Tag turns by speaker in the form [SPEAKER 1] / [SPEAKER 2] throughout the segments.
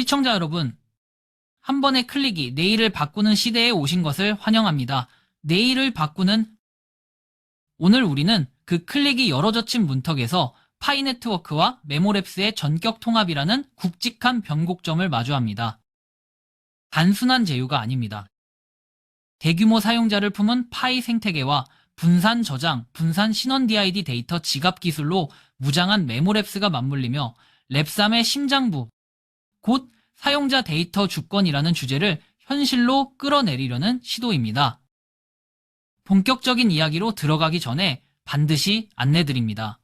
[SPEAKER 1] 시청자 여러분, 한 번의 클릭이 내일을 바꾸는 시대에 오신 것을 환영합니다. 내일을 바꾸는 오늘 우리는 그 클릭이 여러 젖힌 문턱에서 파이 네트워크와 메모랩스의 전격 통합이라는 굵직한 변곡점을 마주합니다. 단순한 제휴가 아닙니다. 대규모 사용자를 품은 파이 생태계와 분산 저장, 분산 신원 DID 데이터 지갑 기술로 무장한 메모랩스가 맞물리며 랩3의 심장부, 곧 사용자 데이터 주권이라는 주제를 현실로 끌어내리려는 시도입니다. 본격적인 이야기로 들어가기 전에 반드시 안내드립니다.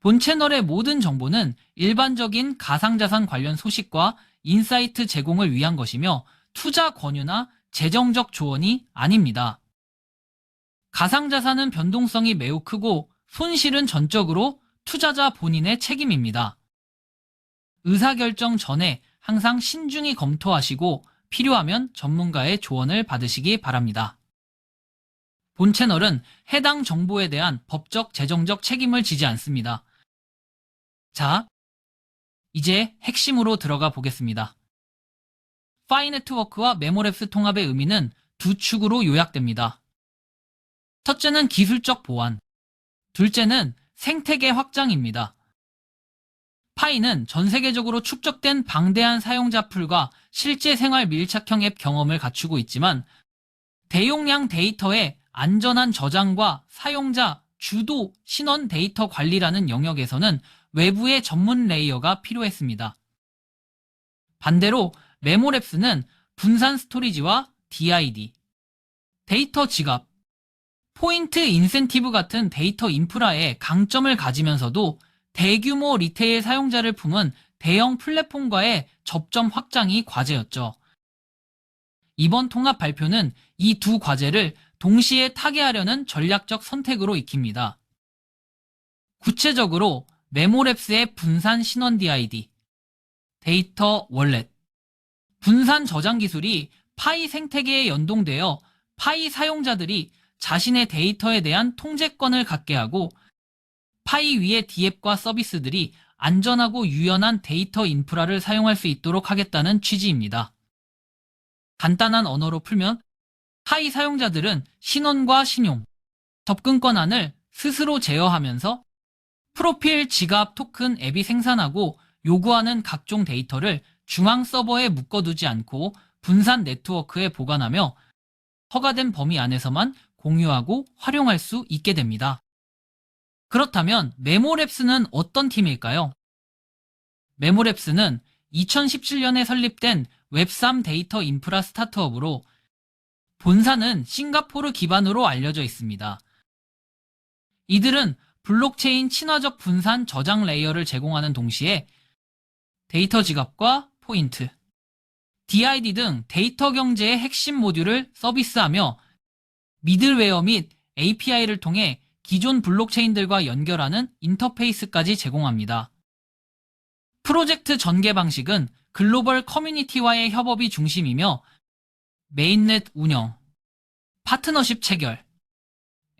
[SPEAKER 1] 본 채널의 모든 정보는 일반적인 가상자산 관련 소식과 인사이트 제공을 위한 것이며 투자 권유나 재정적 조언이 아닙니다. 가상자산은 변동성이 매우 크고 손실은 전적으로 투자자 본인의 책임입니다. 의사결정 전에 항상 신중히 검토하시고 필요하면 전문가의 조언을 받으시기 바랍니다. 본 채널은 해당 정보에 대한 법적, 재정적 책임을 지지 않습니다. 자, 이제 핵심으로 들어가 보겠습니다. 파이 네트워크와 메모랩스 통합의 의미는 두 축으로 요약됩니다. 첫째는 기술적 보완, 둘째는 생태계 확장입니다. 파이는 전 세계적으로 축적된 방대한 사용자 풀과 실제 생활 밀착형 앱 경험을 갖추고 있지만 대용량 데이터의 안전한 저장과 사용자 주도 신원 데이터 관리라는 영역에서는 외부의 전문 레이어가 필요했습니다. 반대로 메모랩스는 분산 스토리지와 DID, 데이터 지갑, 포인트 인센티브 같은 데이터 인프라에 강점을 가지면서도 대규모 리테일 사용자를 품은 대형 플랫폼과의 접점 확장이 과제였죠. 이번 통합 발표는 이 두 과제를 동시에 타개하려는 전략적 선택으로 익힙니다. 구체적으로 메모랩스의 분산 신원 DID, 데이터 월렛, 분산 저장 기술이 파이 생태계에 연동되어 파이 사용자들이 자신의 데이터에 대한 통제권을 갖게 하고 파이 위의 디앱과 서비스들이 안전하고 유연한 데이터 인프라를 사용할 수 있도록 하겠다는 취지입니다. 간단한 언어로 풀면 파이 사용자들은 신원과 신용, 접근 권한을 스스로 제어하면서 프로필, 지갑, 토큰 앱이 생산하고 요구하는 각종 데이터를 중앙 서버에 묶어두지 않고 분산 네트워크에 보관하며 허가된 범위 안에서만 공유하고 활용할 수 있게 됩니다. 그렇다면 메모랩스는 어떤 팀일까요? 메모랩스는 2017년에 설립된 웹3 데이터 인프라 스타트업으로 본사는 싱가포르 기반으로 알려져 있습니다. 이들은 블록체인 친화적 분산 저장 레이어를 제공하는 동시에 데이터 지갑과 포인트, DID 등 데이터 경제의 핵심 모듈을 서비스하며 미들웨어 및 API를 통해 기존 블록체인들과 연결하는 인터페이스까지 제공합니다. 프로젝트 전개 방식은 글로벌 커뮤니티와의 협업이 중심이며 메인넷 운영, 파트너십 체결,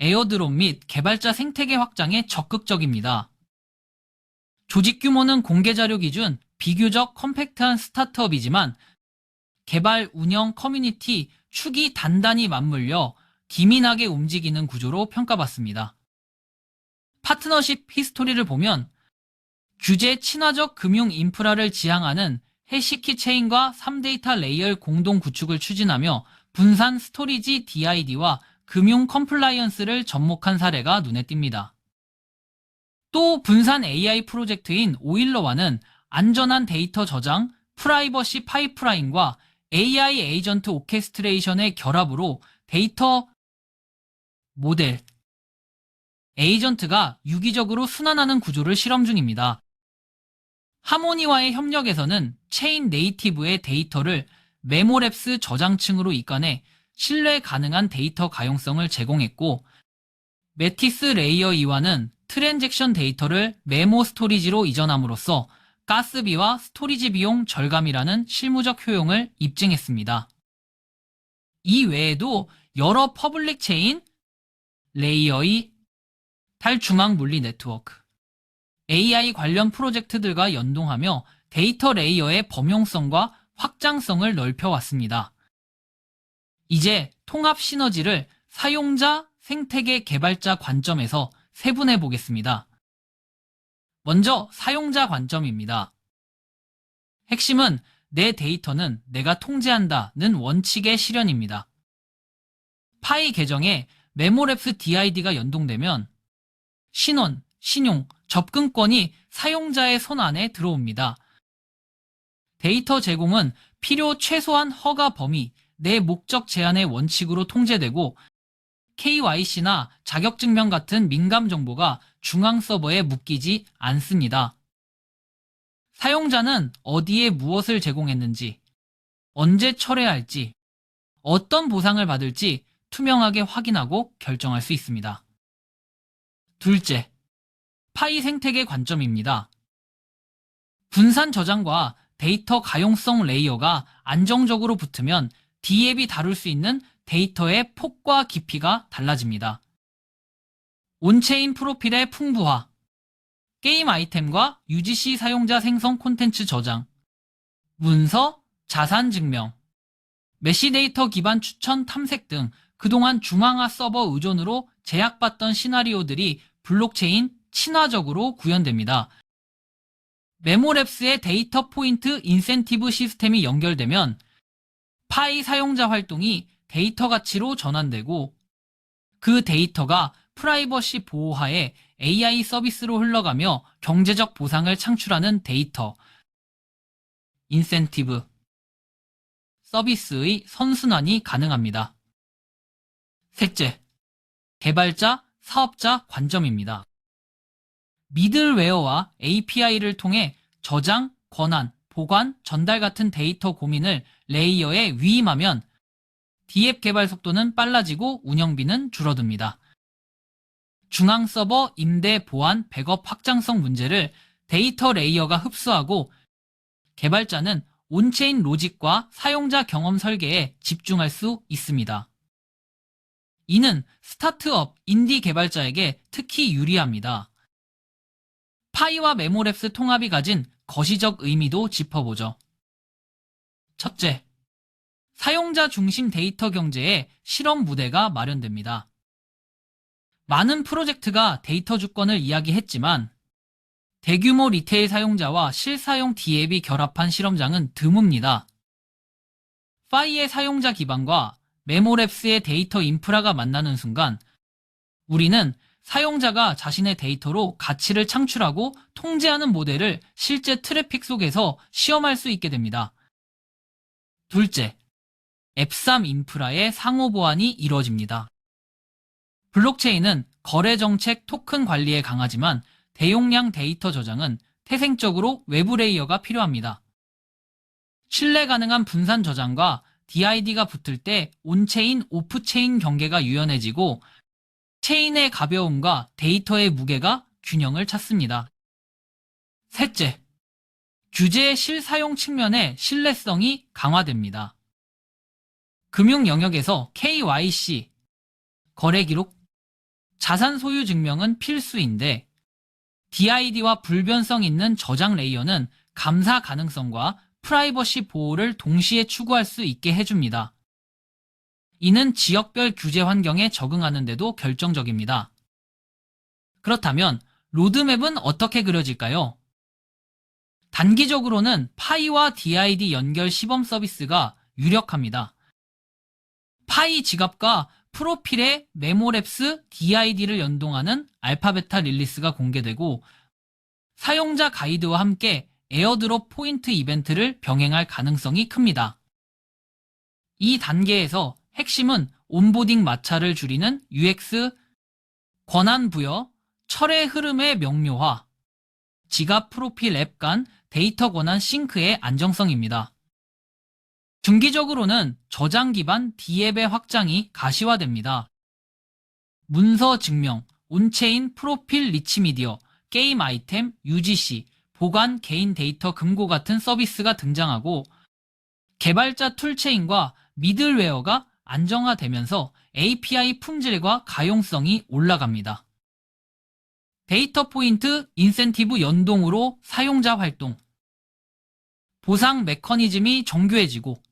[SPEAKER 1] 에어드롭 및 개발자 생태계 확장에 적극적입니다. 조직 규모는 공개 자료 기준 비교적 컴팩트한 스타트업이지만 개발 운영 커뮤니티 축이 단단히 맞물려 기민하게 움직이는 구조로 평가받습니다. 파트너십 히스토리를 보면 규제 친화적 금융 인프라를 지향하는 해시키 체인과 3데이터 레이어 공동 구축을 추진하며 분산 스토리지 DID와 금융 컴플라이언스를 접목한 사례가 눈에 띕니다. 또 분산 AI 프로젝트인 오일러와는 안전한 데이터 저장, 프라이버시 파이프라인과 AI 에이전트 오케스트레이션의 결합으로 데이터 모델, 에이전트가 유기적으로 순환하는 구조를 실험 중입니다. 하모니와의 협력에서는 체인 네이티브의 데이터를 메모랩스 저장층으로 이관해 신뢰 가능한 데이터 가용성을 제공했고 메티스 레이어 2와는 트랜잭션 데이터를 메모 스토리지로 이전함으로써 가스비와 스토리지 비용 절감이라는 실무적 효용을 입증했습니다. 이 외에도 여러 퍼블릭 체인, 레이어의 탈중앙 물리 네트워크, AI 관련 프로젝트들과 연동하며 데이터 레이어의 범용성과 확장성을 넓혀왔습니다. 이제 통합 시너지를 사용자, 생태계 개발자 관점에서 세분해 보겠습니다. 먼저 사용자 관점입니다. 핵심은 내 데이터는 내가 통제한다는 원칙의 실현입니다. 파이 계정에 메모랩스 DID가 연동되면 신원, 신용, 접근권이 사용자의 손 안에 들어옵니다. 데이터 제공은 필요 최소한 허가 범위, 내 목적 제한의 원칙으로 통제되고 KYC나 자격증명 같은 민감 정보가 중앙 서버에 묶이지 않습니다. 사용자는 어디에 무엇을 제공했는지, 언제 철회할지, 어떤 보상을 받을지 투명하게 확인하고 결정할 수 있습니다. 둘째, 파이 생태계 관점입니다. 분산 저장과 데이터 가용성 레이어가 안정적으로 붙으면 D앱이 다룰 수 있는 데이터의 폭과 깊이가 달라집니다. 온체인 프로필의 풍부화, 게임 아이템과 UGC 사용자 생성 콘텐츠 저장, 문서, 자산 증명, 메시 데이터 기반 추천 탐색 등 그동안 중앙화 서버 의존으로 제약받던 시나리오들이 블록체인 친화적으로 구현됩니다. 메모랩스의 데이터 포인트 인센티브 시스템이 연결되면 파이 사용자 활동이 데이터 가치로 전환되고 그 데이터가 프라이버시 보호하에 AI 서비스로 흘러가며 경제적 보상을 창출하는 데이터 인센티브 서비스의 선순환이 가능합니다. 셋째, 개발자, 사업자 관점입니다. 미들웨어와 API를 통해 저장, 권한, 보관, 전달 같은 데이터 고민을 레이어에 위임하면 D앱 개발 속도는 빨라지고 운영비는 줄어듭니다. 중앙 서버 임대 보안 백업 확장성 문제를 데이터 레이어가 흡수하고 개발자는 온체인 로직과 사용자 경험 설계에 집중할 수 있습니다. 이는 스타트업, 인디 개발자에게 특히 유리합니다. 파이와 메모랩스 통합이 가진 거시적 의미도 짚어보죠. 첫째, 사용자 중심 데이터 경제의 실험 무대가 마련됩니다. 많은 프로젝트가 데이터 주권을 이야기했지만 대규모 리테일 사용자와 실사용 D앱이 결합한 실험장은 드뭅니다. 파이의 사용자 기반과 메모랩스의 데이터 인프라가 만나는 순간 우리는 사용자가 자신의 데이터로 가치를 창출하고 통제하는 모델을 실제 트래픽 속에서 시험할 수 있게 됩니다. 둘째, 앱3 인프라의 상호 보완이 이루어집니다. 블록체인은 거래 정책 토큰 관리에 강하지만 대용량 데이터 저장은 태생적으로 외부 레이어가 필요합니다. 신뢰 가능한 분산 저장과 DID가 붙을 때 온체인, 오프체인 경계가 유연해지고 체인의 가벼움과 데이터의 무게가 균형을 찾습니다. 셋째, 규제의 실사용 측면의 신뢰성이 강화됩니다. 금융 영역에서 KYC, 거래 기록, 자산 소유 증명은 필수인데 DID와 불변성 있는 저장 레이어는 감사 가능성과 프라이버시 보호를 동시에 추구할 수 있게 해줍니다. 이는 지역별 규제 환경에 적응하는 데도 결정적입니다. 그렇다면 로드맵은 어떻게 그려질까요? 단기적으로는 파이와 DID 연결 시범 서비스가 유력합니다. 파이 지갑과 프로필에 메모랩스 DID를 연동하는 알파베타 릴리스가 공개되고 사용자 가이드와 함께 에어드롭 포인트 이벤트를 병행할 가능성이 큽니다. 이 단계에서 핵심은 온보딩 마찰을 줄이는 UX, 권한 부여, 철의 흐름의 명료화, 지갑 프로필 앱 간 데이터 권한 싱크의 안정성입니다. 중기적으로는 저장 기반 D앱의 확장이 가시화됩니다. 문서 증명, 온체인 프로필 리치 미디어, 게임 아이템, UGC, 보관 개인 데이터 금고 같은 서비스가 등장하고 개발자 툴체인과 미들웨어가 안정화되면서 API 품질과 가용성이 올라갑니다. 데이터 포인트 인센티브 연동으로 사용자 활동 보상 메커니즘이 정교해지고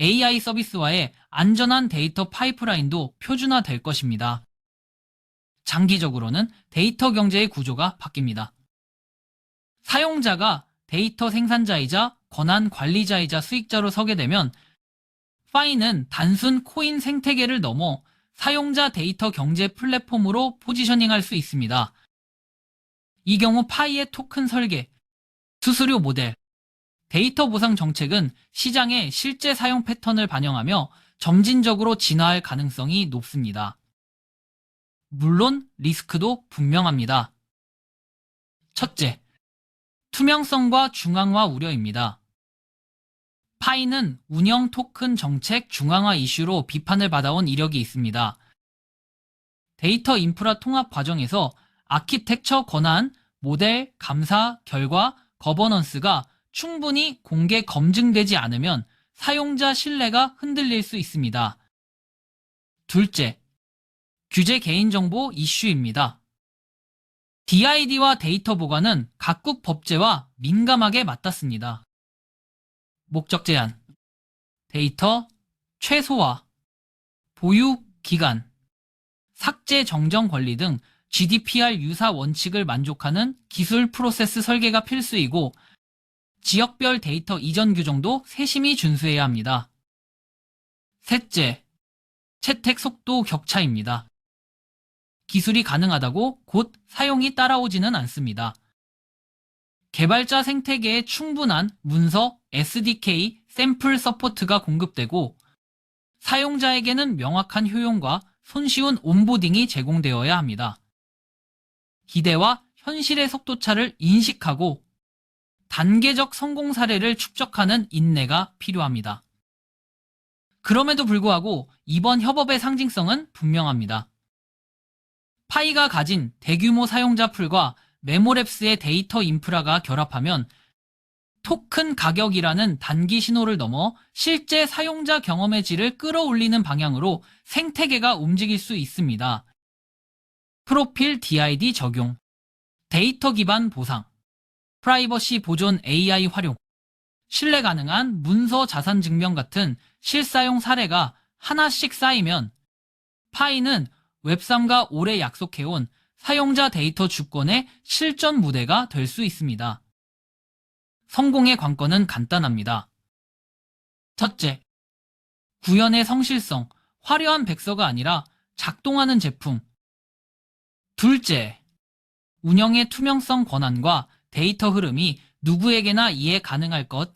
[SPEAKER 1] AI 서비스와의 안전한 데이터 파이프라인도 표준화될 것입니다. 장기적으로는 데이터 경제의 구조가 바뀝니다. 사용자가 데이터 생산자이자 권한 관리자이자 수익자로 서게 되면 파이는 단순 코인 생태계를 넘어 사용자 데이터 경제 플랫폼으로 포지셔닝할 수 있습니다. 이 경우 파이의 토큰 설계, 수수료 모델, 데이터 보상 정책은 시장의 실제 사용 패턴을 반영하며 점진적으로 진화할 가능성이 높습니다. 물론 리스크도 분명합니다. 첫째, 투명성과 중앙화 우려입니다. 파이는 운영 토큰 정책 중앙화 이슈로 비판을 받아온 이력이 있습니다. 데이터 인프라 통합 과정에서 아키텍처 권한, 모델, 감사, 결과, 거버넌스가 충분히 공개 검증되지 않으면 사용자 신뢰가 흔들릴 수 있습니다. 둘째, 규제 개인정보 이슈입니다. DID와 데이터 보관은 각국 법제와 민감하게 맞닿습니다. 목적 제한, 데이터 최소화, 보유 기간, 삭제 정정 권리 등 GDPR 유사 원칙을 만족하는 기술 프로세스 설계가 필수이고 지역별 데이터 이전 규정도 세심히 준수해야 합니다. 셋째, 채택 속도 격차입니다. 기술이 가능하다고 곧 사용이 따라오지는 않습니다. 개발자 생태계에 충분한 문서, SDK, 샘플 서포트가 공급되고 사용자에게는 명확한 효용과 손쉬운 온보딩이 제공되어야 합니다. 기대와 현실의 속도차를 인식하고 단계적 성공 사례를 축적하는 인내가 필요합니다. 그럼에도 불구하고 이번 협업의 상징성은 분명합니다. 파이가 가진 대규모 사용자 풀과 메모랩스의 데이터 인프라가 결합하면 토큰 가격이라는 단기 신호를 넘어 실제 사용자 경험의 질을 끌어올리는 방향으로 생태계가 움직일 수 있습니다. 프로필 DID 적용, 데이터 기반 보상, 프라이버시 보존 AI 활용, 신뢰 가능한 문서 자산 증명 같은 실사용 사례가 하나씩 쌓이면 파이는 웹3가 오래 약속해온 사용자 데이터 주권의 실전 무대가 될 수 있습니다. 성공의 관건은 간단합니다. 첫째, 구현의 성실성, 화려한 백서가 아니라 작동하는 제품. 둘째, 운영의 투명성 권한과 데이터 흐름이 누구에게나 이해 가능할 것.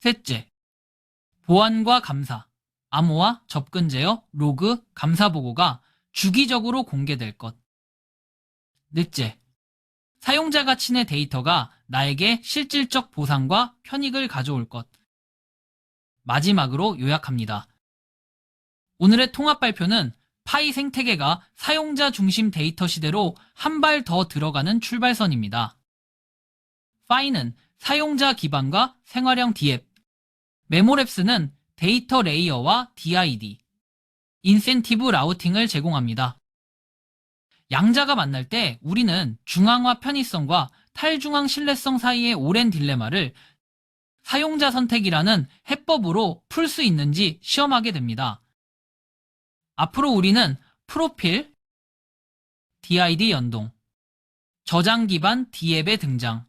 [SPEAKER 1] 셋째, 보안과 감사, 암호화, 접근 제어, 로그, 감사 보고가 주기적으로 공개될 것. 넷째, 사용자 가치의 데이터가 나에게 실질적 보상과 편익을 가져올 것. 마지막으로 요약합니다. 오늘의 통합 발표는 파이 생태계가 사용자 중심 데이터 시대로 한 발 더 들어가는 출발선입니다. 파이는 사용자 기반과 생활형 디앱, 메모랩스는 데이터 레이어와 DID, 인센티브 라우팅을 제공합니다. 양자가 만날 때 우리는 중앙화 편의성과 탈중앙 신뢰성 사이의 오랜 딜레마를 사용자 선택이라는 해법으로 풀 수 있는지 시험하게 됩니다. 앞으로 우리는 프로필, DID 연동, 저장 기반 D앱의 등장,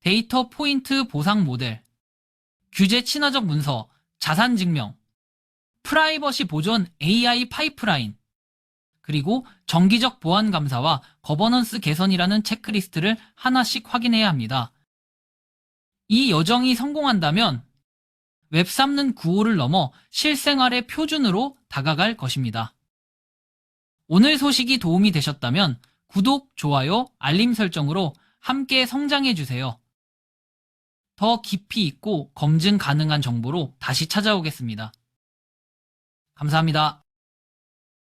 [SPEAKER 1] 데이터 포인트 보상 모델, 규제 친화적 문서, 자산 증명, 프라이버시 보존 AI 파이프라인, 그리고 정기적 보안 감사와 거버넌스 개선이라는 체크리스트를 하나씩 확인해야 합니다. 이 여정이 성공한다면 웹 3는 구호를 넘어 실생활의 표준으로 다가갈 것입니다. 오늘 소식이 도움이 되셨다면 구독, 좋아요, 알림 설정으로 함께 성장해 주세요. 더 깊이 있고 검증 가능한 정보로 다시 찾아오겠습니다. 감사합니다.